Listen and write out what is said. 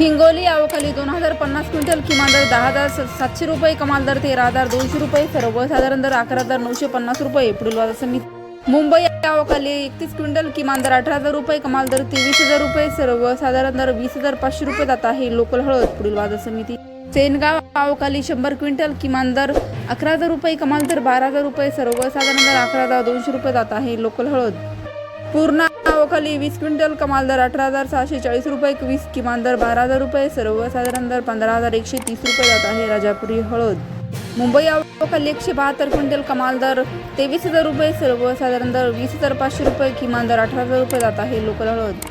हिंगोली आवखाली दोन हजार पन्नास क्विंटल किमान दर दहा हजार सातशे रुपये कमाल दर तेरा हजार दोनशे रुपये सर्वसाधारण दर अकरा हजार नऊशे पन्नास रुपये पुढील बाजार समिती मुंबई आवखाली एकतीस क्विंटल किमान दर अठरा हजार रुपये कमाल दर तेवीस हजार रुपये सर्वसाधारण दर वीस हजार पाचशे रुपये जात आहे लोकल हळद पुढील बाजार समिती सेनगाव आवखाली शंभर क्विंटल किमान दर अकरा हजार रुपये कमाल दर बारा हजार रुपये सर्वसाधारण दर अकरा हजार दोनशे रुपये जात आहे लोकल हळद. पूर्ण नावाखाली वीस क्विंटल कमाल दर अठरा हजार सहाशे चाळीस रुपये वीस किमान दर बारा हजार रुपये. सर्वसाधारण दर पंधरा हजार एकशे तीस रुपये जात आहे राजापुरी हळद. मुंबई अवकाली एकशे बहात्तर क्विंटल कमाल दर तेवीस हजार रुपये. सर्वसाधारण दर वीस हजार पाचशे रुपये किमान दर अठरा हजार रुपये जात आहे लोकल हळद.